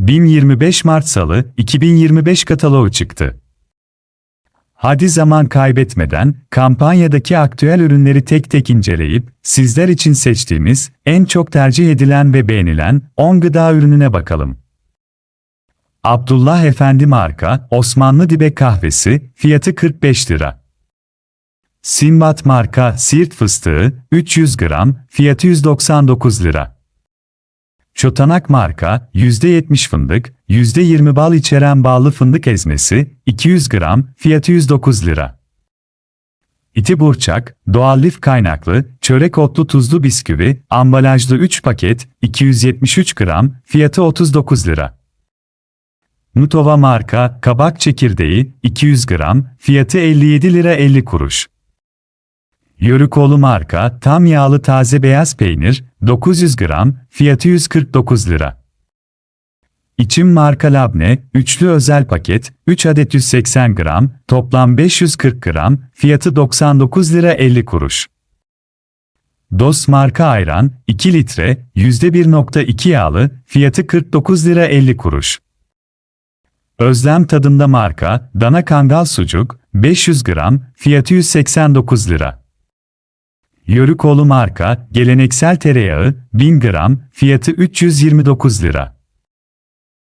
1025 Mart Salı 2025 kataloğu çıktı. Hadi zaman kaybetmeden kampanyadaki aktüel ürünleri tek tek inceleyip sizler için seçtiğimiz en çok tercih edilen ve beğenilen 10 gıda ürününe bakalım. Abdullah Efendi marka Osmanlı Dibek kahvesi fiyatı 45 lira. Simbat marka Siirt fıstığı 300 gram fiyatı 199 lira. Çotanak marka %70 fındık, %20 bal içeren ballı fındık ezmesi 200 gram fiyatı 109 lira. İti Burçak, doğal lif kaynaklı, çörek otlu tuzlu bisküvi, ambalajlı 3 paket, 273 gram, fiyatı 39 lira. Nutova marka, kabak çekirdeği, 200 gram, fiyatı 57 lira 50 kuruş. Yörükoğlu marka, tam yağlı taze beyaz peynir, 900 gram, fiyatı 149 lira. İçim marka Labne, üçlü özel paket, 3 adet 180 gram, toplam 540 gram, fiyatı 99 lira 50 kuruş. Dost marka ayran, 2 litre, %1.2 yağlı, fiyatı 49 lira 50 kuruş. Özlem tadında marka, dana kangal sucuk, 500 gram, fiyatı 189 lira. Yörükoğlu marka, geleneksel tereyağı, 1000 gram, fiyatı 329 lira.